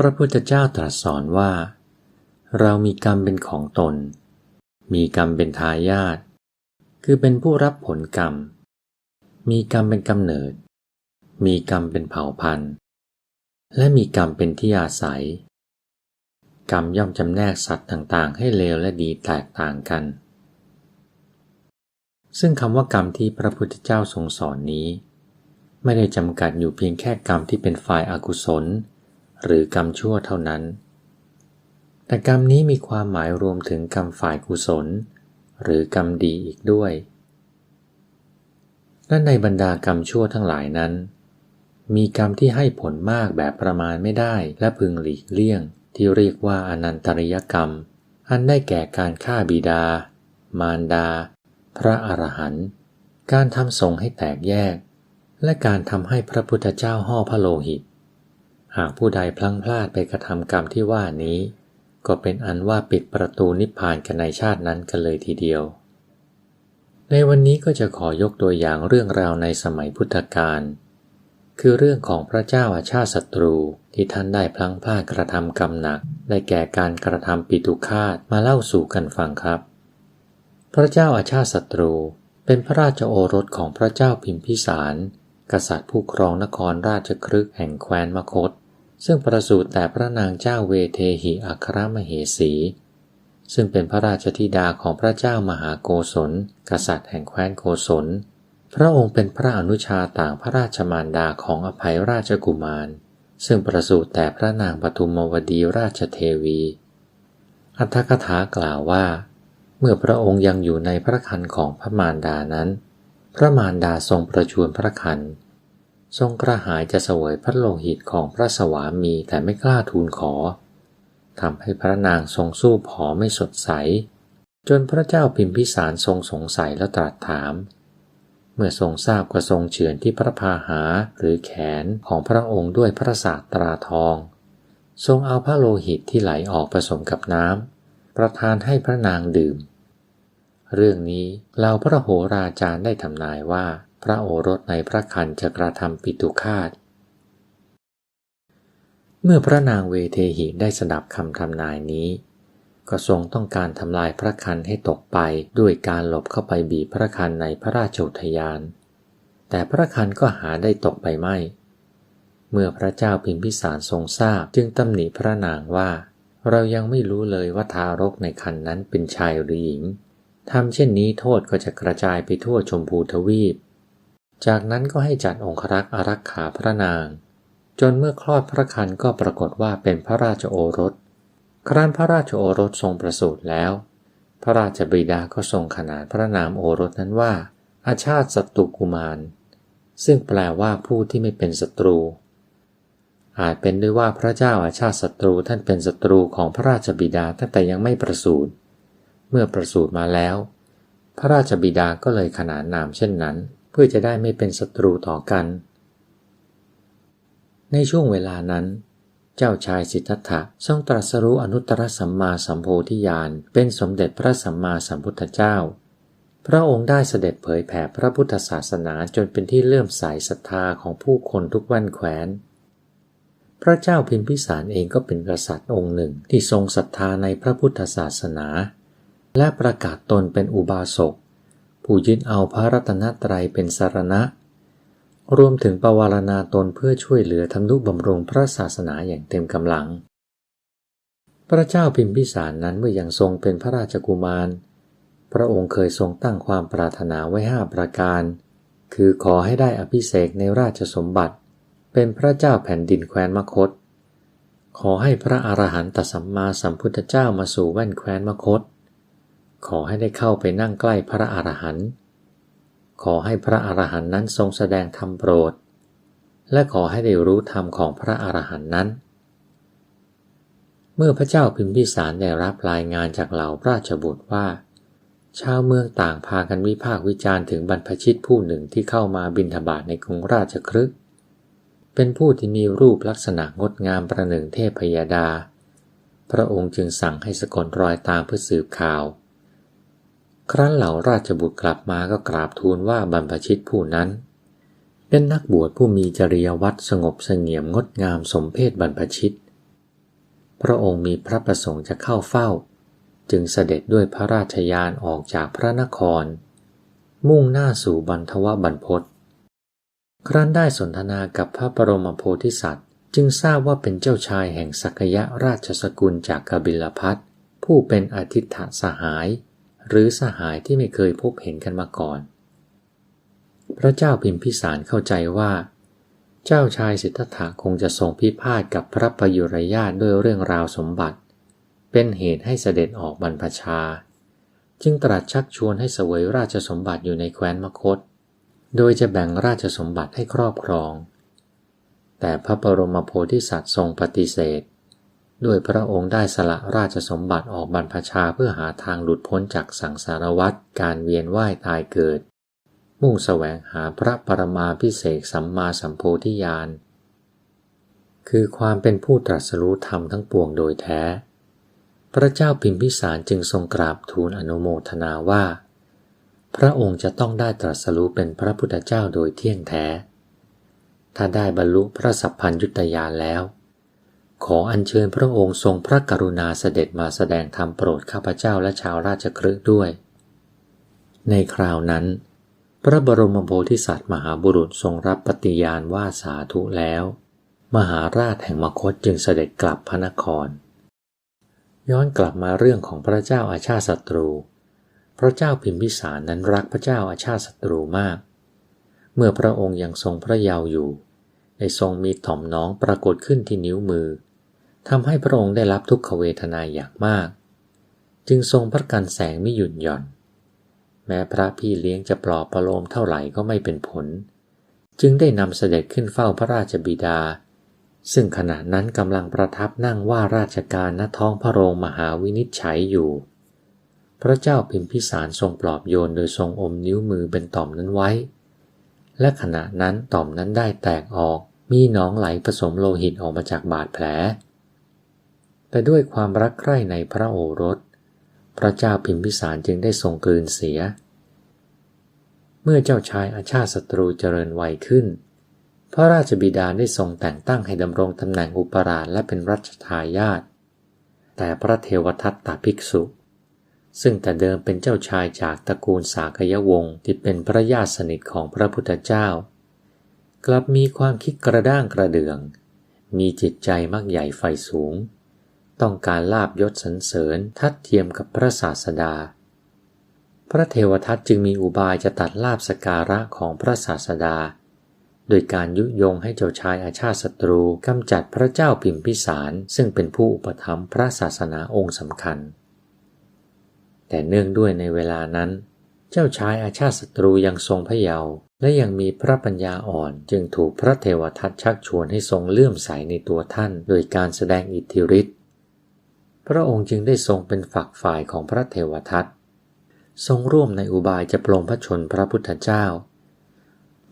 พระพุทธเจ้าตรัสสอนว่า เรามีกรรมเป็นของตน มีกรรมเป็นทายาทคือเป็นผู้รับผลกรรม มีกรรมเป็นกำเนิด มีกรรมเป็นเผ่าพันธุ์ และมีกรรมเป็นที่อาศัย กรรมย่อมจำแนกสัตว์ต่างๆ ให้เลวและดีแตกต่างกัน ซึ่งคำว่ากรรมที่พระพุทธเจ้าทรงสอนนี้ ไม่ได้จำกัดอยู่เพียงแค่กรรมที่เป็นฝ่ายอากุศล หรือกรรมชั่วเท่านั้น แต่กรรมนี้มีความหมายรวมถึงกรรมฝ่ายกุศล หรือกรรมดีอีกด้วยและในบรรดากรรมชั่วทั้งหลายนั้น มีกรรมที่ให้ผลมากแบบประมาณไม่ได้และพึงหลีกเลี่ยง ที่เรียกว่าอนันตริยกรรม อันได้แก่การฆ่าบิดา มารดา พระอรหันต์การทำสงให้แตกแยก และการทำให้พระพุทธเจ้าห่อพระโลหิต หากผู้ใดพลั้งพลาดไปกระทำกรรมที่ว่านี้ ก็เป็นอันว่าปิดประตูนิพพานกันในชาตินั้นกันเลยทีเดียว ในวันนี้ก็จะขอยกตัวอย่างเรื่องราวในสมัยพุทธกาลคือเรื่องของพระเจ้าอาชาติศัตรูที่ท่านได้พลั้งพลาดกระทำกรรมหนัก ได้แก่การกระทำปิตุคาตมาเล่าสู่กันฟังครับ พระเจ้าอาชาติศัตรูเป็นพระราชโอรสของพระเจ้าพิมพิสาร กษัตริย์ผู้ครองนครราชครึกแห่งแคว้นมคต ซึ่งประสูติแต่พระนางเจ้าเวเทหิอัครมเหสี ซึ่งเป็นพระราชธิดาของพระเจ้ามหาโกศล กษัตริย์แห่งแคว้นโกศล พระองค์เป็นพระอนุชาต่างพระราชมารดาของอภัยราชกุมาร ซึ่งประสูติแต่พระนางปทุมวดีราชเทวี อัตถกถากล่าวว่า เมื่อพระองค์ยังอยู่ในพระคันของพระมารดานั้น พระมารดาทรงประชวนพระคัน ทรงกระหายจะเสวยพระโลหิตของพระสวามีแต่ไม่กล้าทูลขอทำให้พระนางทรงสู้ผอไม่สดใส จนพระเจ้าพิมพิสารทรงสงสัยและตรัสถาม เมื่อทรงทราบก็ทรงเฉือนที่พระพาหาหรือแขนของพระองค์ด้วยพระศาสตราทอง ทรงเอาพระโลหิตที่ไหลออกผสมกับน้ำประทานให้พระนางดื่ม เรื่องนี้เราพระโหราจารย์ได้ทำนายว่า พระโอรสในพระคันจะกระทำปิตุคาต เมื่อพระนางเวเทหิได้สดับคำทำนายนี้ ก็ทรงต้องการทำลายพระคันให้ตกไปด้วยการหลบเข้าไปบีบพระคันในพระราชอุทยาน แต่พระคันก็หาได้ตกไปไม่ เมื่อพระเจ้าพิมพิสารทรงทราบจึงตำหนิพระนางว่า เรายังไม่รู้เลยว่าทารกในคันนั้นเป็นชายหรือหญิงทำเช่นนี้โทษก็จะกระจายไปทั่วชมพูทวีป จากนั้นก็ให้จัดองครักษ์อารักขาพระนาง จนเมื่อคลอดพระคันก็ปรากฏว่าเป็นพระราชโอรส ครั้นพระราชโอรสทรงประสูติแล้ว พระราชบิดาก็ทรงขนานพระนามโอรสนั้นว่า อาชาติศัตรูกุมาร ซึ่งแปลว่าผู้ที่ไม่เป็นศัตรู อาจเป็นด้วยว่าพระเจ้าอาชาติศัตรูท่านเป็นศัตรูของพระราชบิดาตั้งแต่ยังไม่ประสูติ เมื่อประสูติมาแล้ว พระราชบิดาก็เลยขนานนามเช่นนั้น พื่อจะได้ไม่เป็นศัตรูต่อกัน ในช่วงเวลานั้น เจ้าชายสิทธัตถะทรงตรัสรู้อนุตตรสัมมาสัมโพธิญาณเป็นสมเด็จพระสัมมาสัมพุทธเจ้า พระองค์ได้เสด็จเผยแผ่พระพุทธศาสนาจนเป็นที่เลื่อมใสศรัทธาของผู้คนทุกแว่นแคว้น พระเจ้าพิมพิสารเองก็เป็นกษัตริย์องค์หนึ่งที่ทรงศรัทธาในพระพุทธศาสนา และประกาศตนเป็นอุบาสก ผู้ยึดเอาพระรัตนตรัยเป็นสารณะ รวมถึงปวารณาตนเพื่อช่วยเหลือทำนุบำรุงพระศาสนาอย่างเต็มกำลัง พระเจ้าพิมพิสารนั้นเมื่อยังทรงเป็นพระราชกุมาร พระองค์เคยทรงตั้งความปรารถนาไว้ห้าประการ คือขอให้ได้อภิเษกในราชสมบัติ เป็นพระเจ้าแผ่นดินแคว้นมคต ขอให้พระอรหันตสัมมาสัมพุทธเจ้ามาสู่แว่นแคว้นมคต ขอให้ได้เข้าไปนั่งใกล้พระอรหันต์ ขอให้พระอรหันต์นั้นทรงแสดงธรรมโปรด และขอให้ได้รู้ธรรมของพระอรหันต์นั้น เมื่อพระเจ้าพิมพิสารได้รับรายงานจากเหล่าราชบุตรว่า ชาวเมืองต่างพากันวิพากษ์วิจารณ์ถึงบรรพชิตผู้หนึ่งที่เข้ามาบินทบาทในกรุงราชครึกเป็นผู้ที่มีรูปลักษณะงดงามประหนึ่งเทพพยดา พระองค์จึงสั่งให้สกลรอยตามเพื่อสืบข่าว ครั้นเหล่าราชบุตรกลับมาก็กราบทูลว่าบรรพชิตผู้นั้น เป็นนักบวชผู้มีจริยวัตรสงบเสงี่ยมงดงามสมเพศบรรพชิต พระองค์มีพระประสงค์จะเข้าเฝ้า จึงเสด็จด้วยพระราชยานออกจากพระนคร มุ่งหน้าสู่บรรทวบรรพตครั้นได้สนทนากับพระบรมโพธิสัตว์ จึงทราบว่าเป็นเจ้าชายแห่งสักยะราชสกุลจากกบิลพัทผู้เป็นอธิษฐสหาย หรือสหายที่ไม่เคยพบเห็นกันมาก่อน พระเจ้าพิมพิสารเข้าใจว่า เจ้าชายสิทธัตถะคงจะทรงพิพาทกับพระประยุรญาตด้วยเรื่องราวสมบัติ เป็นเหตุให้เสด็จออกบรรพชา จึงตรัสชักชวนให้เสวยราชสมบัติอยู่ในแคว้นมคต โดยจะแบ่งราชสมบัติให้ครอบครอง แต่พระบรมโพธิสัตว์ทรงปฏิเสธ ด้วยพระองค์ได้สละราชสมบัติออกบรรพชาเพื่อหาทางหลุดพ้นจากสังสารวัฏการเวียนว่ายตายเกิด มุ่งแสวงหาพระปรมาพิเศษสัมมาสัมโพธิญาณคือความเป็นผู้ตรัสรู้ธรรมทั้งปวงโดยแท้ พระเจ้าพิมพิสารจึงทรงกราบทูลอนุโมทนาว่า พระองค์จะต้องได้ตรัสรู้เป็นพระพุทธเจ้าโดยเที่ยงแท้ ถ้าได้บรรลุพระสัพพัญยุตยานแล้ว ขออัญเชิญพระองค์ทรงพระกรุณาเสด็จมาแสดงธรรมโปรดข้าพเจ้าและชาวราชครึด้วย ในคราวนั้น พระบรมโพธิสัตว์มหาบุรุษทรงรับปฏิญาณว่าสาธุแล้ว มหาราชแห่งมคตจึงเสด็จกลับพระนคร ย้อนกลับมาเรื่องของพระเจ้าอาชาติศัตรู พระเจ้าพิมพิสารนั้นรักพระเจ้าอาชาติศัตรูมาก เมื่อพระองค์ยังทรงพระเยาว์อยู่ได้ทรงมีต่อมน้องปรากฏขึ้นที่นิ้วมือ ทำให้พระองค์ได้รับทุกขเวทนาอย่างมาก จึงทรงพระกันแสงไม่หยุดหย่อน แม้พระพี่เลี้ยงจะปลอบประโลมเท่าไหร่ก็ไม่เป็นผล จึงได้นำเสด็จขึ้นเฝ้าพระราชบิดา ซึ่งขณะนั้นกำลังประทับนั่งว่าราชการณท้องพระโรงมหาวินิจฉัยอยู่ พระเจ้าพิมพิสารทรงปลอบโยนโดยทรงอมนิ้วมือเป็นต่อมนั้นไว้ และขณะนั้นต่อมนั้นได้แตกออกมีหนองไหลผสมโลหิตออกมาจากบาดแผล แต่ด้วยความรักใคร่ในพระโอรส พระเจ้าพิมพิสารจึงได้ทรงกลืนเสีย เมื่อเจ้าชายอาชาติศัตรูเจริญวัยขึ้น พระราชบิดาได้ทรงแต่งตั้งให้ดำรงตำแหน่งอุปราชและเป็นรัชทายาทแต่พระเทวทัตตาภิกษุ ซึ่งแต่เดิมเป็นเจ้าชายจากตระกูลสากยวงศ์ที่เป็นพระญาติสนิทของพระพุทธเจ้า กลับมีความคิดกระด้างกระเดือง มีจิตใจมักใหญ่ไฟสูง ต้องการลาบยศสรรเสริญทัดเทียมกับพระศาสดา พระเทวทัตจึงมีอุบายจะตัดลาบสการะของพระศาสดา โดยการยุยงให้เจ้าชายอาชาติศัตรูกำจัดพระเจ้าพิมพิสารซึ่งเป็นผู้อุปถัมภ์พระศาสนาองค์สำคัญ แต่เนื่องด้วยในเวลานั้น เจ้าชายอาชาติศัตรูยังทรงพระเยาว์และยังมีพระปัญญาอ่อนจึงถูกพระเทวทัตชักชวนให้ทรงเลื่อมใสในตัวท่าน โดยการแสดงอิทธิฤทธิ พระองค์จึงได้ทรงเป็นฝักฝ่ายของพระเทวทัตทรงร่วมในอุบายจะปลงพระชนพระพุทธเจ้า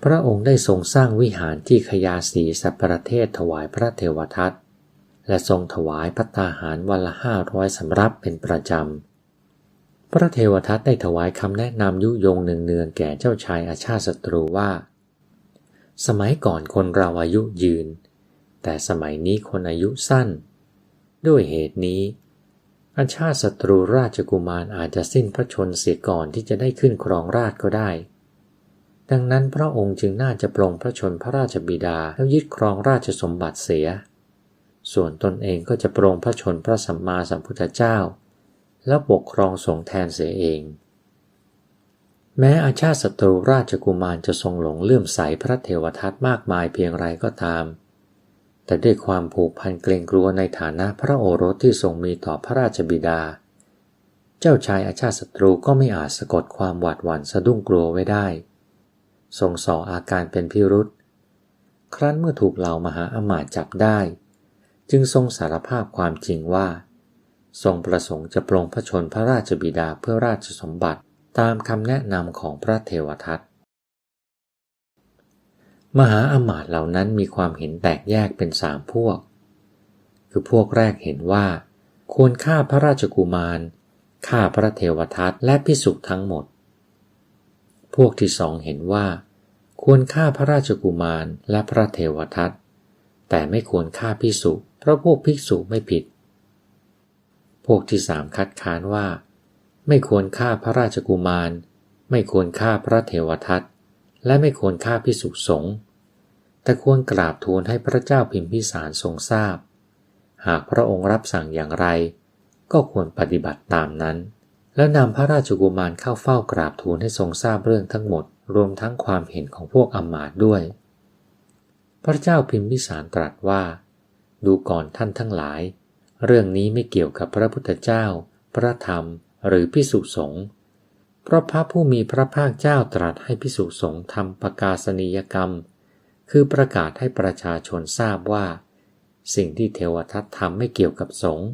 พระองค์ได้ทรงสร้างวิหารที่ขยาสีสัปประเทศถวายพระเทวทัตและทรงถวายพัตตาหารวันละห้าร้อยสำรับเป็นประจำ พระเทวทัตได้ถวายคำแนะนำยุยงหนึ่งเนืองแก่เจ้าชายอาชาติศัตรูว่า สมัยก่อนคนเราอายุยืน แต่สมัยนี้คนอายุสั้น ด้วยเหตุนี้ อาชาติศัตรูราชกุมารอาจจะสิ้นพระชนเสียก่อนที่จะได้ขึ้นครองราชก็ได้ ดังนั้นพระองค์จึงน่าจะปลงพระชนพระราชบิดาแล้วยึดครองราชสมบัติเสีย ส่วนตนเองก็จะปรงพระชนพระสัมมาสัมพุทธเจ้า แล้วปกครองสงแทนเสียเอง แม้อาชาติศัตรูราชกุมารจะทรงหลงเลื่อมใสพระเทวทัตมากมายเพียงไรก็ตาม แต่ด้วยความผูกพันเกรงกลัวในฐานะพระโอรสที่ทรงมีต่อพระราชบิดา เจ้าชายอาชาติศัตรูก็ไม่อาจสะกดความหวาดหวั่นสะดุ้งกลัวไว้ได้ ทรงส่ออาการเป็นพิรุษครั้นเมื่อถูกเหล่ามหาอมาตย์จับได้ จึงทรงสารภาพความจริงว่า ทรงประสงค์จะปลงพระชนพระราชบิดาเพื่อราชสมบัติตามคำแนะนำของพระเทวทัต มหาอมาตย์เหล่านั้นมีความเห็นแตกแยกเป็นสามพวก คือพวกแรกเห็นว่า ควรฆ่าพระราชกุมาร ฆ่าพระเทวทัตและพิสุทั้งหมด พวกที่สองเห็นว่า ควรฆ่าพระราชกุมารและพระเทวทัต แต่ไม่ควรฆ่าพิสุเพราะพวกภิกษุไม่ผิด พวกที่สามคัดค้านว่า ไม่ควรฆ่าพระราชกุมาร ไม่ควรฆ่าพระเทวทัต และไม่ควรฆ่าพิสุสงฆ์แต่ควรกราบทูลให้พระเจ้าพิมพิสารทรงทราบ หากพระองค์รับสั่งอย่างไร ก็ควรปฏิบัติตามนั้น แล้วนำพระราชกุมารเข้าเฝ้ากราบทูลให้ทรงทราบเรื่องทั้งหมด รวมทั้งความเห็นของพวกอำมาตด้วย พระเจ้าพิมพิสารตรัสว่า ดูก่อนท่านทั้งหลาย เรื่องนี้ไม่เกี่ยวกับพระพุทธเจ้า พระธรรม หรือพิสุสงฆ์ เพราะพระผู้มีพระภาคเจ้าตรัสให้พิสุสงฆ์ทำประกาศนียกรรม คือประกาศให้ประชาชนทราบว่า สิ่งที่เทวทัตทำไม่เกี่ยวกับสงฆ์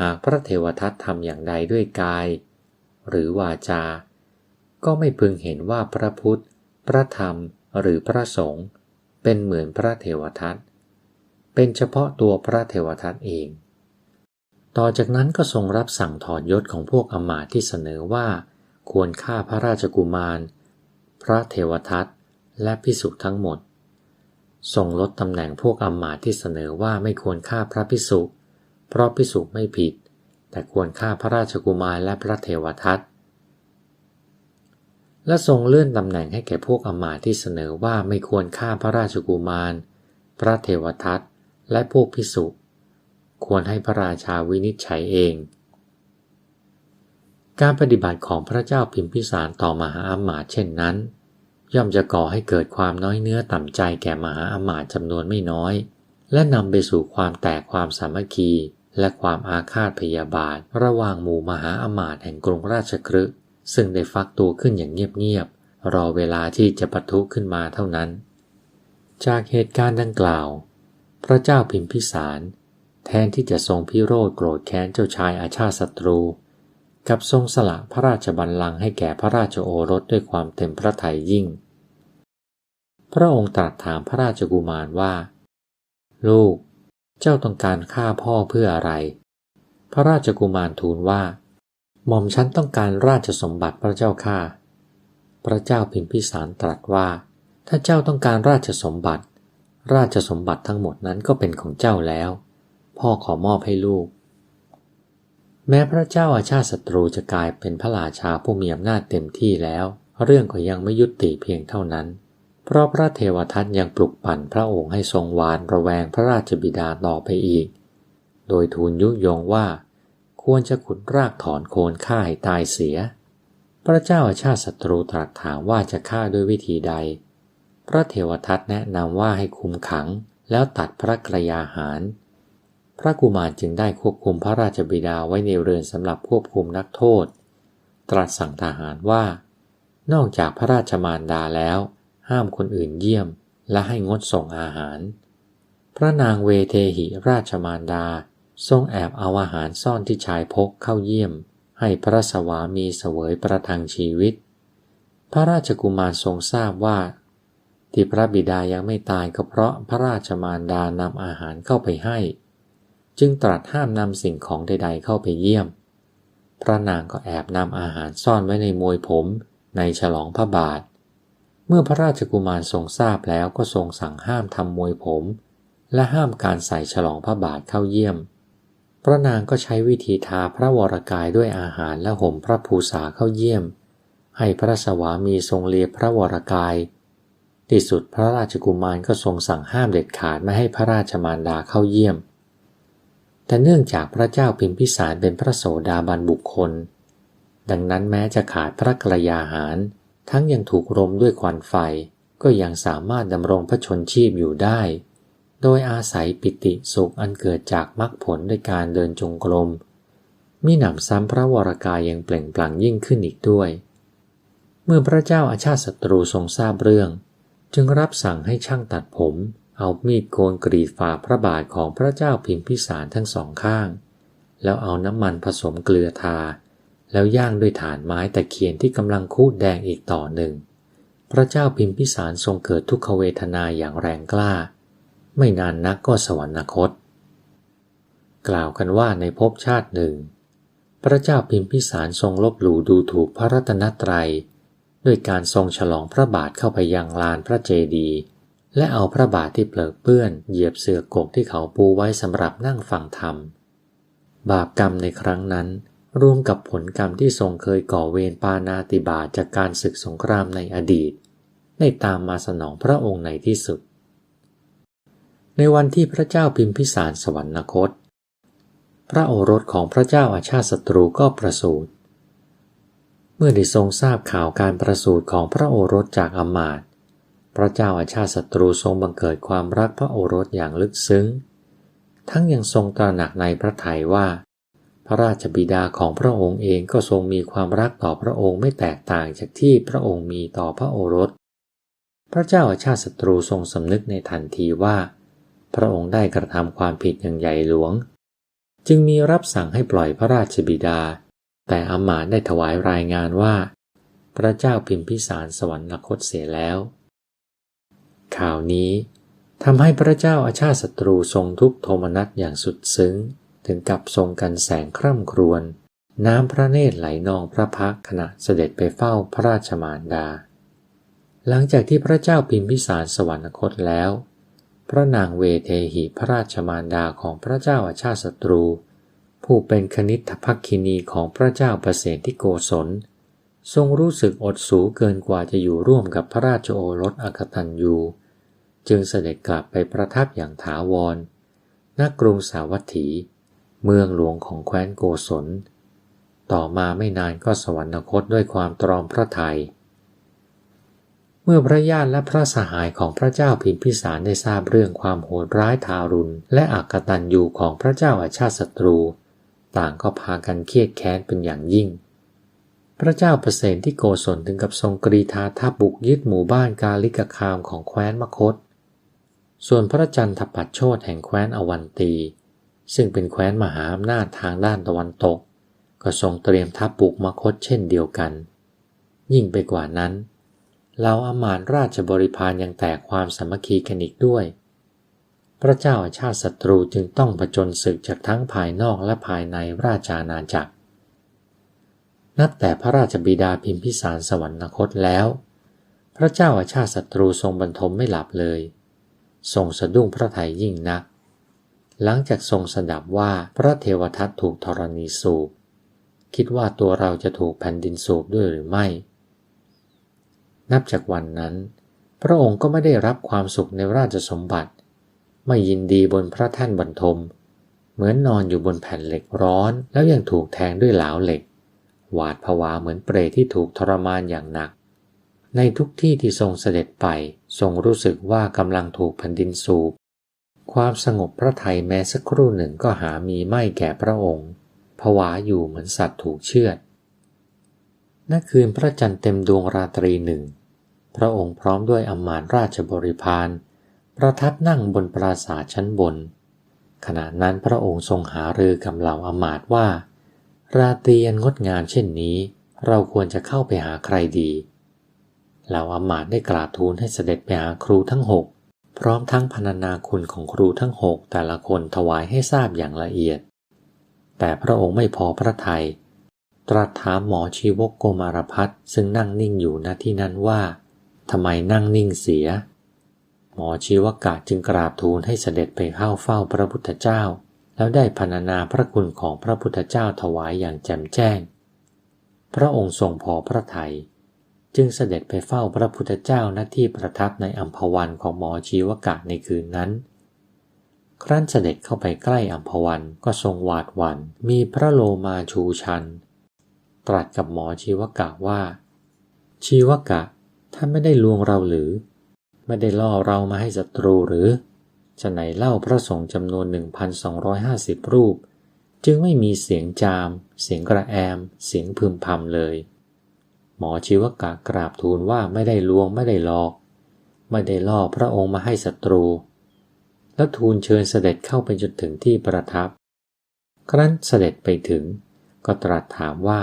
หากพระเทวทัตทำอย่างใดด้วยกาย หรือวาจา ก็ไม่พึงเห็นว่าพระพุทธ พระธรรมหรือพระสงฆ์เป็นเหมือนพระเทวทัตเป็นเฉพาะตัวพระเทวทัตเอง ต่อจากนั้นก็ทรงรับสั่งถอดยศของพวกอมาตที่เสนอว่า ควรฆ่าพระราชกุมาร พระเทวทัตและพิสุทั้งหมดทรงลดตำแหน่งพวกอมมาที่เสนอว่าไม่ควรฆ่าพระพิสุ เพราะพิสุไม่ผิด แต่ควรฆ่าพระราชกุมารและพระเทวทัตและทรงเลื่อนตำแหน่งให้แก่พวกอมาที่เสนอว่าไม่ควรฆ่าพระราชกุมาร พระเทวทัตและพวกพิสุ ควรให้พระราชาวินิจฉัยเอง การปฏิบัติของพระเจ้าพิมพิสารต่อมหาอมาตเช่นนั้น ย่อมจะก่อให้เกิดความน้อยเนื้อต่ำใจแก่มหาอมาตย์จำนวนไม่น้อย และนำไปสู่ความแตกความสามัคคี และความอาฆาตพยาบาท ระหว่างหมู่มหาอมาตย์แห่งกรุงราชครึซึ่งได้ฟักตัวขึ้นอย่างเงียบๆรอเวลาที่จะปะทุขึ้นมาเท่านั้น จากเหตุการณ์ดังกล่าว พระเจ้าพิมพิสาร แทนที่จะทรงพิโรธโกรธแค้นเจ้าชายอาชาติศัตรู กับทรงสละพระราชบัลลังก์ให้แก่พระราชโอรสด้วยความเต็มพระทัยยิ่ง พระองค์ตรัสถามพระราชกุมารว่า ลูก เจ้าต้องการฆ่าพ่อเพื่ออะไร พระราชกุมารทูลว่า หม่อมฉันต้องการราชสมบัติพระเจ้าข้าพระเจ้าพิมพิสารตรัสว่า ถ้าเจ้าต้องการราชสมบัติ ราชสมบัติทั้งหมดนั้นก็เป็นของเจ้าแล้ว พ่อขอมอบให้ลูก แม้พระเจ้าอาชาติศัตรูจะกลายเป็นพระราชาผู้มีอำนาจเต็มที่แล้ว เรื่องก็ยังไม่ยุติเพียงเท่านั้น เพราะพระเทวทัตยังปลุกปั่นพระองค์ให้ทรงหวานระแวงพระราชบิดาต่อไปอีก โดยทูลยุยงว่า ควรจะขุดรากถอนโคนฆ่าให้ตายเสีย พระเจ้าอาชาติศัตรูตรัสถามว่าจะฆ่าด้วยวิธีใด พระเทวทัตแนะนำว่าให้คุมขังแล้วตัดพระกระยาหาร พระกุมารจึงได้ควบคุมพระราชบิดาไว้ในเรือนสำหรับควบคุมนักโทษ ตรัสสั่งทหารว่า นอกจากพระราชมารดาแล้ว ห้ามคนอื่นเยี่ยม และให้งดส่งอาหาร พระนางเวเทหิราชมารดา ทรงแอบเอาอาหารซ่อนที่ชายพกเข้าเยี่ยม ให้พระสวามีเสวยประทังชีวิต พระราชกุมารทรงทราบว่า ที่พระบิดายังไม่ตายก็เพราะพระราชมารดานำอาหารเข้าไปให้ จึงตรัสห้ามนำสิ่งของใดๆเข้าไปเยี่ยม พระนางก็แอบนำอาหารซ่อนไว้ในมวยผมในฉลองพระบาท เมื่อพระราชกุมารทรงทราบแล้วก็ทรงสั่งห้ามทำมวยผม และห้ามการใส่ฉลองพระบาทเข้าเยี่ยม พระนางก็ใช้วิธีทาพระวรกายด้วยอาหารและห่มพระภูษาเข้าเยี่ยม ให้พระสวามีทรงเลียพระวรกายที่สุดพระราชกุมารก็ทรงสั่งห้ามเด็ดขาดไม่ให้พระราชมารดาเข้าเยี่ยม แต่เนื่องจากพระเจ้าพิมพิสารเป็นพระโสดาบันบุคคล ดังนั้นแม้จะขาดพระกรยาหาร ทั้งยังถูกรมด้วยควันไฟ ก็ยังสามารถดำรงพระชนชีพอยู่ได้ โดยอาศัยปิติสุขอันเกิดจากมรรคผลด้วยการเดินจงกรมมีหนำซ้ำพระวรากายยังเปล่งปลั่งยิ่งขึ้นอีกด้วย เมื่อพระเจ้าอาชาติศัตรูทรงทราบเรื่อง จึงรับสั่งให้ช่างตัดผม เอามีดโกนกรีดฝ่าพระบาทของพระเจ้าพิมพิสารทั้งสองข้าง แล้วเอาน้ำมันผสมเกลือทา แล้วย่างด้วยฐานไม้ตะเคียนที่กำลังคูดแดงอีกต่อหนึ่ง พระเจ้าพิมพิสารทรงเกิดทุกขเวทนาอย่างแรงกล้า ไม่นานนักก็สวรรคต กล่าวกันว่าในภพชาติหนึ่ง พระเจ้าพิมพิสารทรงลบหลู่ดูถูกพระรัตนตรัย ด้วยการทรงฉลองพระบาทเข้าไปยังลานพระเจดีย์ และเอาพระบาทที่เปลือกเปื้อนเหยียบเสือกกที่เขาปูไว้สำหรับนั่งฟังธรรม บาปกรรมในครั้งนั้น รวมกับผลกรรมที่ทรงเคยก่อเวรปานาติบาจากการศึกสงครามในอดีต ได้ตามมาสนองพระองค์ในที่สุด ในวันที่พระเจ้าพิมพิสารสวรรคต พระโอรสของพระเจ้าอาชาติศัตรูก็ประสูติเมื่อได้ทรงทราบข่าวการประสูติของพระโอรสจากอมาตย์ พระเจ้าอาชาติศัตรูทรงบังเกิดความรักพระโอรสอย่างลึกซึ้ง ทั้งยังทรงตระหนักในพระทัยว่า พระราชบิดาของพระองค์เองก็ทรงมีความรักต่อพระองค์ไม่แตกต่างจากที่พระองค์มีต่อพระโอรส พระเจ้าอาชาติศัตรูทรงสำนึกในทันทีว่า พระองค์ได้กระทำความผิดอย่างใหญ่หลวง จึงมีรับสั่งให้ปล่อยพระราชบิดา แต่อามาตได้ถวายรายงานว่า พระเจ้าพิมพิสารสวรรคตเสียแล้ว ข่าวนี้ทำให้พระเจ้าอาชาติศัตรูทรงทุกโทมนัสอย่างสุดซึ้ง ถึงกับทรงกันแสงคร่ำครวญน้ำพระเนตรไหลนองพระพักขณะเสด็จไปเฝ้าพระราชมารดา หลังจากที่พระเจ้าพิมพิสารสวรรคตแล้ว พระนางเวเทหิพระราชมารดาของพระเจ้าอาชาติศัตรู ผู้เป็นคณิตภักคินีของพระเจ้าประเสนที่โกศล ทรงรู้สึกอดสูเกินกว่าจะอยู่ร่วมกับพระราชโอรสอกตันยูจึงเสด็จกลับไปประทับอย่างถาวรณกรุงสาวัตถี เมืองหลวงของแคว้นโกศล ต่อมาไม่นานก็สวรรคตด้วยความตรอมพระทยัย เมื่อพระญาติและพระสหายของพระเจ้าพิมพิสารได้ทราบเรื่องความโหดร้ายทารุณ และอักตันยูของพระเจ้าอาชาติศัตรู ต่างก็พากันเครียดแค้นเป็นอย่างยิ่ง พระเจ้าประเสนที่โกศลถึงกับทรงกรีธาทัพบุกยึดหมู่บ้านกาลิกคามของแคว้นมคต ส่วนพระจันทปัดโชดแห่งแคว้นอวันตี ซึ่งเป็นแคว้นมหาอำนาจทางด้านตะวันตก ก็ทรงเตรียมทัพบุกมคตเช่นเดียวกัน ยิ่งไปกว่านั้นเราอามาตราชบริพารยังแตกความสามัคคีกันอีกด้วย พระเจ้าอาชาติศัตรูจึงต้องผจญศึกจากทั้งภายนอกและภายในราชาณาจักร นับแต่พระราชบิดาพิมพิสารสวรรคตแล้ว พระเจ้าอาชาติศัตรูทรงบรรทมไม่หลับเลยทรงสะดุ้งพระทัยยิ่งนัก หลังจากทรงสดับว่าพระเทวทัตถูกธรณีสูบ คิดว่าตัวเราจะถูกแผ่นดินสูบด้วยหรือไม่ นับจากวันนั้น พระองค์ก็ไม่ได้รับความสุขในราชสมบัติ ไม่ยินดีบนพระแท่นบรรทม เหมือนนอนอยู่บนแผ่นเหล็กร้อนแล้วยังถูกแทงด้วยเหลาเหล็ก หวาดผวาเหมือนเปรตที่ถูกทรมานอย่างหนัก ในทุกที่ที่ทรงเสด็จไปทรงรู้สึกว่ากำลังถูกแผ่นดินสูบ ความสงบพระทัยแม้สักครู่หนึ่งก็หามีไม่แก่พระองค์ผวาอยู่เหมือนสัตว์ถูกเชือดนั่นคืนพระจันทร์เต็มดวงราตรีหนึ่ง พระองค์พร้อมด้วยอมาตราชบริพารประทับนั่งบนปราสาทชั้นบน ขณะนั้นพระองค์ทรงหารือกับเหล่าอมาตว่า ราตรีอันงดงามเช่นนี้ เราควรจะเข้าไปหาใครดีเหล่าอมาตได้กราบทูลให้เสด็จไปหาครูทั้งหกพร้อมทั้งพรรณนาคุณของครูทั้งหกแต่ละคนถวายให้ทราบอย่างละเอียด แต่พระองค์ไม่พอพระทยัยตรัสถามหมอชีวกโกมารพัฒซึ่งนั่งนิ่งอยู่ณที่นั้นว่าทำไมนั่งนิ่งเสีย หมอชีวกะจึงกราบทูลให้เสด็จไปเข้าเฝ้าพระพุทธเจ้า แล้วได้พรรณนาพระคุณของพระพุทธเจ้าถวายอย่างแจ่มแจ้ง พระองค์ทรงพอพระทยัยจึงเสด็จไปเฝ้าพระพุทธเจ้าณที่ประทับในอัมพวันของหมอชีวกะในคืนนั้น ครั้นเสด็จเข้าไปใกล้อัมพวันก็ทรงหวาดหวัน่นมีพระโลมาชูชัน ตรัสกับหมอชีวกะว่า ชีวกะท่านไม่ได้ลวงเราหรือ ไม่ได้ล่อเรามาให้ศัตรูหรือ จะไหนเล่าพระสงฆ์จำนวน 1,250 รูป จึงไม่มีเสียงจาม เสียงกระแอม เสียงพึมพำเลย หมอชีวกะกราบทูลว่าไม่ได้ลวงไม่ได้หลอก ไม่ได้ล่อพระองค์มาให้ศัตรู แล้วทูลเชิญเสด็จเข้าไปจนถึงที่ประทับ ครั้นเสด็จไปถึง ก็ตรัสถามว่า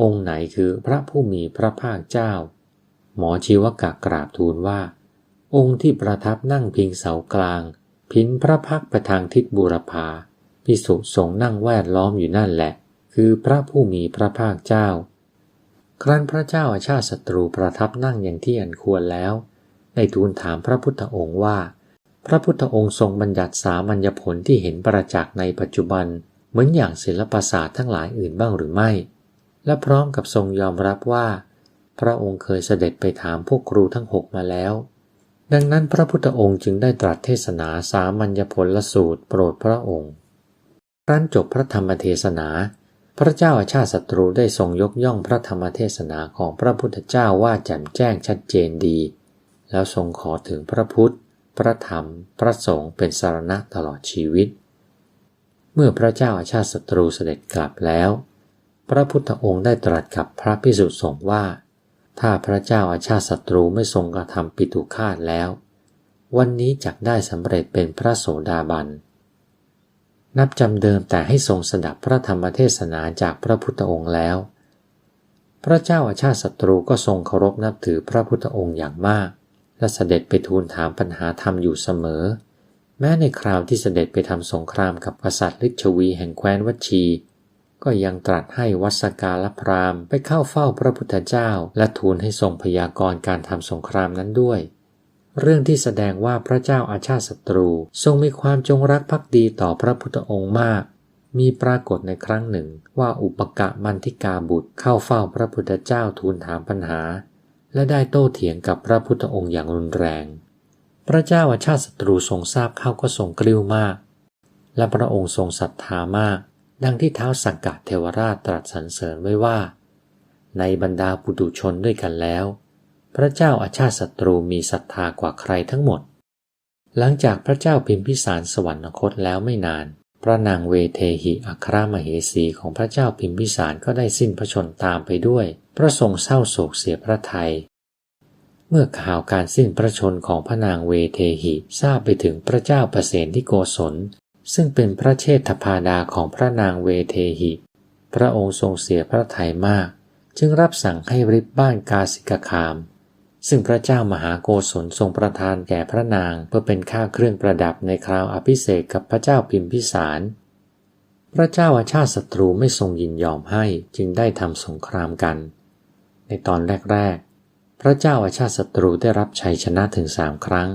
องค์ไหนคือพระผู้มีพระภาคเจ้า หมอชีวกะกราบทูลว่า องค์ที่ประทับนั่งพิงเสากลาง พินพระพักไปทางทิศบุรพาพิสุทรงนั่งแวดล้อมอยู่นั่นแหละ คือพระผู้มีพระภาคเจ้า ครั้นพระเจ้าอาชาติศัตรูประทับนั่งอย่างที่อันควรแล้วได้ทูลถามพระพุทธองค์ว่า พระพุทธองค์ทรงบัญญัติสามัญญผลที่เห็นประจักษ์ในปัจจุบัน เหมือนอย่างศิลปศาสตร์ทั้งหลายอื่นบ้างหรือไม่ และพร้อมกับทรงยอมรับว่า พระองค์เคยเสด็จไปถามพวกครูทั้งหกมาแล้ว ดังนั้นพระพุทธองค์จึงได้ตรัสเทศนาสามัญญผลละสูตรโปรดพระองค์ครั้นจบพระธรรมเทศนา พระเจ้าอาชาติศัตรูได้ทรงยกย่องพระธรรมเทศนาของพระพุทธเจ้าว่าแจ่มแจ้งชัดเจนดี แล้วทรงขอถึงพระพุทธ พระธรรม พระสงฆ์เป็นสารณะตลอดชีวิต เมื่อพระเจ้าอาชาติศัตรูเสด็จกลับแล้ว พระพุทธองค์ได้ตรัสกับพระพิสุสงฆ์ว่า ถ้าพระเจ้าอาชาติศัตรูไม่ทรงกระทำปิตุคาตแล้ว วันนี้จักได้สำเร็จเป็นพระโสดาบัน นับจำเดิมแต่ให้ทรงสดับพระธรรมเทศนาจากพระพุทธองค์แล้ว พระเจ้าอาชาติศัตรูก็ทรงเคารพนับถือพระพุทธองค์อย่างมาก และเสด็จไปทูลถามปัญหาธรรมอยู่เสมอ แม้ในคราวที่เสด็จไปทำสงครามกับกษัตริย์ลิชวีแห่งแคว้นวัชี ก็ยังตรัสให้วัสกาลพรามไปเข้าเฝ้าพระพุทธเจ้า และทูลให้ทรงพยากรณ์การทำสงครามนั้นด้วย เรื่องที่แสดงว่าพระเจ้าอาชาติศัตรูทรงมีความจงรักภักดีต่อพระพุทธองค์มาก มีปรากฏในครั้งหนึ่งว่าอุปกะมันทิกาบุตรเข้าเฝ้าพระพุทธเจ้าทูลถามปัญหา และได้โต้เถียงกับพระพุทธองค์อย่างรุนแรง พระเจ้าอาชาติศัตรูทรงทราบเข้าก็ทรงกริ้วมาก และพระองค์ทรงศรัทธามาก ดังที่เท้าสักกะเทวราชตรัสสรรเสริญไว้ว่า ในบรรดาปุถุชนด้วยกันแล้ว พระเจ้าอาชาติศัตรูมีศรัทธากว่าใครทั้งหมด หลังจากพระเจ้าพิมพิสารสวรรคตแล้วไม่นาน พระนางเวเทหิอัครมเหสีของพระเจ้าพิมพิสารก็ได้สิ้นพระชนตามไปด้วย พระทรงเศร้าโศกเสียพระทัยเมื่อข่าวการสิ้นพระชนของพระนางเวเทหิทราบไปถึงพระเจ้าประเสนที่โกศล ซึ่งเป็นพระเชษฐพาดาของพระนางเวเทหิ พระองค์ทรงเสียพระทัยมาก จึงรับสั่งให้ริบบ้านกาสิกคาม ซึ่งพระเจ้ามหาโกศลทรงประทานแก่พระนางเพื่อเป็นค่าเครื่องประดับในคราวอภิเษกกับพระเจ้าพิมพิสาร พระเจ้าอาชาติศัตรูไม่ทรงยินยอมให้จึงได้ทำสงครามกัน ในตอนแรกๆ พระเจ้าอาชาติศัตรูได้รับชัยชนะถึงสามครั้ง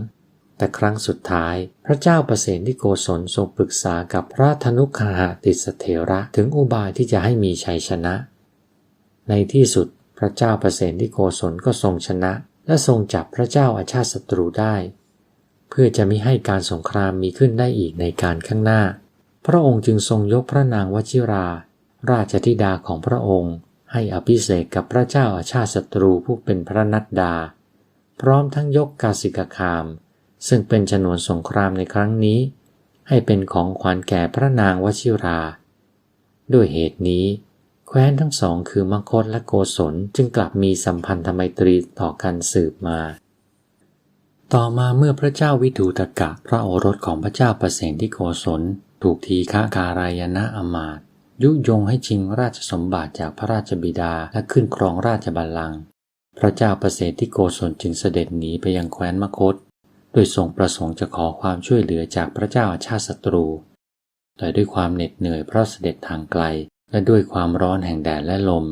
แต่ครั้งสุดท้าย พระเจ้าประเสนที่โกศลทรงปรึกษากับพระธนุคาหติสเถระถึงอุบายที่จะให้มีชัยชนะ ในที่สุดพระเจ้าประเสนที่โกศลก็ทรงชนะ และทรงจับพระเจ้าอาชาติศัตรูได้ เพื่อจะมิให้การสงครามมีขึ้นได้อีกในการข้างหน้า พระองค์จึงทรงยกพระนางวชิรา ราชธิดาของพระองค์ ให้อภิเษกกับพระเจ้าอาชาติศัตรูผู้เป็นพระนัดดา พร้อมทั้งยกกาสิกคาม ซึ่งเป็นชนวนสงครามในครั้งนี้ ให้เป็นของขวัญแก่พระนางวชิรา ด้วยเหตุนี้ แคว้นทั้งสองคือมคตและโกศลจึงกลับมีสัมพันธไมตรีต่อกันสืบมา ต่อมาเมื่อพระเจ้าวิถูตกะพระโอรสของพระเจ้าประเสนที่โกศล ถูกทีฆาการายนะอมาตยุยงให้ชิงราชสมบัติจากพระราชบิดาและขึ้นครองราชบัลลังก์ พระเจ้าประเสนที่โกศลจึงเสด็จหนีไปยังแคว้นมคต โดยทรงประสงค์จะขอความช่วยเหลือจากพระเจ้าอาชาติศัตรู แต่ด้วยความเหน็ดเหนื่อยเพราะเสด็จทางไกล และด้วยความร้อนแห่งแดดและลม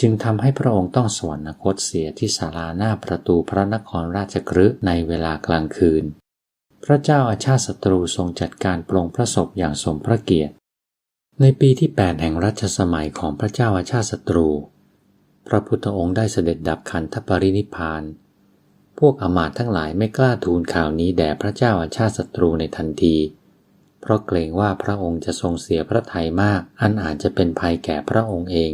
จึงทำให้พระองค์ต้องสวรรคตเสียที่ศาลาหน้าประตูพระนครราชกฤห์ในเวลากลางคืน พระเจ้าอาชาติศัตรูทรงจัดการปรงพระศพอย่างสมพระเกียรติ ในปีที่ 8 แห่งรัชสมัยของพระเจ้าอาชาติศัตรู พระพุทธองค์ได้เสด็จดับขันธปรินิพาน พวกอมาตทั้งหลายไม่กล้าทูลข่าวนี้แด่พระเจ้าอาชาติศัตรูในทันที เพราะเกรงว่าพระองค์จะทรงเสียพระทัยมาก อันอาจจะเป็นภัยแก่พระองค์เอง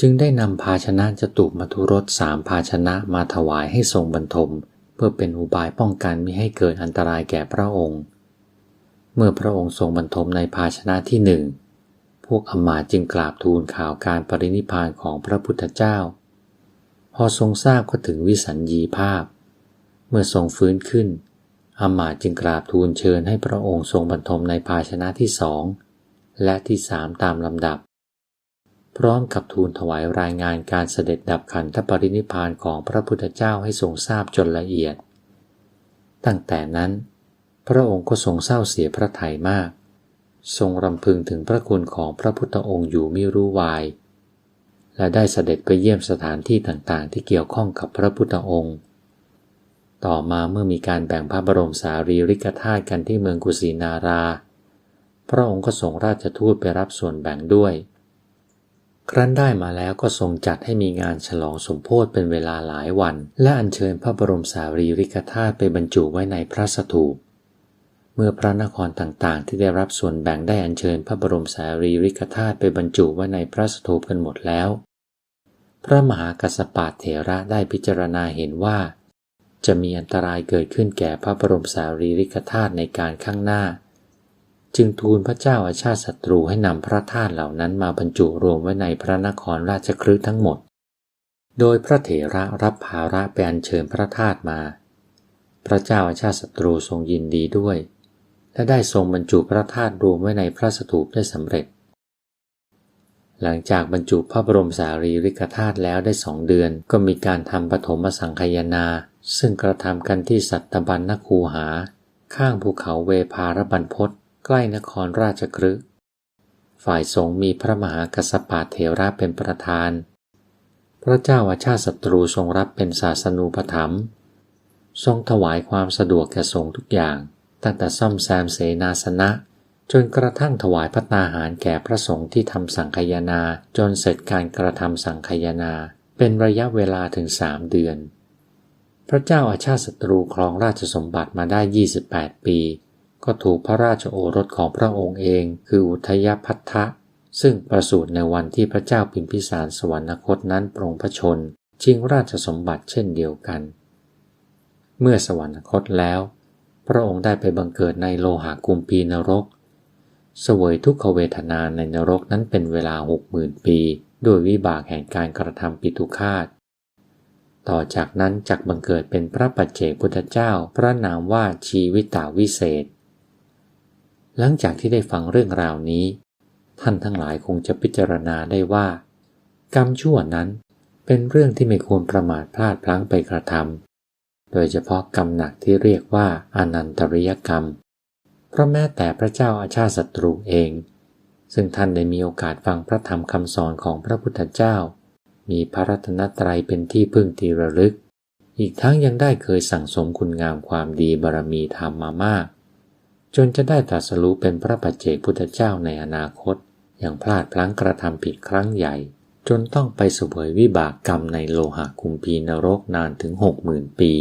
จึงได้นำภาชนะจตุมัทุรสสามภาชนะมาถวายให้ทรงบรรทม เพื่อเป็นอุบายป้องกันมิให้เกิดอันตรายแก่พระองค์ เมื่อพระองค์ทรงบรรทมในภาชนะที่หนึ่งพวกอมาจึงกราบทูลข่าวการปรินิพานของพระพุทธเจ้า พอทรงทราบก็ถึงวิสัญญีภาพ เมื่อทรงฟื้นขึ้นอามาจึงกราบทูลเชิญให้พระองค์ทรงบรรทมในภาชนะที่สองและที่สามตามลำดับ พร้อมกับทูลถวายรายงานการเสด็จดับขันธปรินิพานของพระพุทธเจ้าให้ทรงทราบจนละเอียด ตั้งแต่นั้น พระองค์ก็ทรงเศร้าเสียพระทัยมาก ทรงรำพึงถึงพระคุณของพระพุทธองค์อยู่มิรู้วาย และได้เสด็จไปเยี่ยมสถานที่ต่างๆ ที่เกี่ยวข้องกับพระพุทธองค์ ต่อมาเมื่อมีการแบ่งพระบรมสารีริกธาตุกันที่เมืองกุสินารา พระองค์ก็ส่งราชทูตไปรับส่วนแบ่งด้วย ครั้นได้มาแล้วก็ทรงจัดให้มีงานฉลองสมโพธิเป็นเวลาหลายวัน และอัญเชิญพระบรมสารีริกธาตุไปบรรจุไว้ในพระสถูปเมื่อพระนครต่างๆ ที่ได้รับส่วนแบ่งได้อัญเชิญพระบรมสารีริกธาตุไปบรรจุไว้ในพระสถูปกันหมดแล้ว พระมหากัสปะเถระได้พิจารณาเห็นว่า จะมีอันตรายเกิดขึ้นแก่พระบรมสารีริกธาตุในการข้างหน้า จึงทูลพระเจ้าอาชาติศัตรูให้นำพระธาตุเหล่านั้นมาบรรจุรวมไว้ในพระนครราชคฤห์ทั้งหมด โดยพระเถระรับภาระไปอัญเชิญพระธาตุมา พระเจ้าอาชาติศัตรูทรงยินดีด้วย และได้ทรงบรรจุพระธาตุรวมไว้ในพระสถูปได้สำเร็จ หลังจากบรรจุพระบรมสารีริกธาตุแล้วได้สองเดือน ก็มีการทำปฐมสังคยนา ซึ่งกระทำกันที่สัตบัญนคูหา ข้างภูเขาเวพารบันพศใกล้นครราชกฤห์ฝ่ายสงฆ์มีพระมหากัสปะเทระเป็นประธาน พระเจ้าอาชาติศัตรูทรงรับเป็นศาสนูปถัมภ์ทรงถวายความสะดวกแก่สงฆ์ทุกอย่าง ตั้งแต่ซ่อมแซมเสนาสนะ จนกระทั่งถวายพระตาหารแก่พระสงฆ์ที่ทำสังคยนา จนเสร็จการกระทำสังคยนา เป็นระยะเวลาถึงสามเดือน พระเจ้าอาชาติศัตรูครองราชสมบัติมาได้ 28 ปี ก็ถูกพระราชโอรสของพระองค์เอง คืออุทยพัทธะซึ่งประสูติในวันที่พระเจ้าพิมพิสารสวรรคตนั้นปรงพระชน ชิงราชสมบัติเช่นเดียวกัน เมื่อสวรรคตแล้ว พระองค์ได้ไปบังเกิดในโลหะกุมพีนรก สวยทุกขเวทนาในนรกนั้นเป็นเวลาหกหมื่นปี ด้วยวิบากแห่งการกระทำปิตุคาต ต่อจากนั้นจักบังเกิดเป็นพระปัจเจกพุทธเจ้า พระนามว่าชีวิตาวิเศษ หลังจากที่ได้ฟังเรื่องราวนี้ ท่านทั้งหลายคงจะพิจารณาได้ว่า กรรมชั่วนั้นเป็นเรื่องที่ไม่ควรประมาทพลาดพลั้งไปกระทำโดยเฉพาะกรรมหนักที่เรียกว่าอนันตริยกรรม เพราะแม้แต่พระเจ้าอาชาติศัตรูเอง ซึ่งท่านได้มีโอกาสฟังพระธรรมคำสอนของพระพุทธเจ้า มีพระรัตนตรัยเป็นที่พึ่งที่ระลึก อีกทั้งยังได้เคยสั่งสมคุณงามความดีบารมีธรรมมามาก จนจะได้ตรัสรู้เป็นพระปัจเจกพุทธเจ้าในอนาคต อย่างพลาดพลั้งกระทำผิดครั้งใหญ่ จนต้องไปสวยวิบากกรรมในโลหะคุมพีนรกนานถึงหกหมื่นปี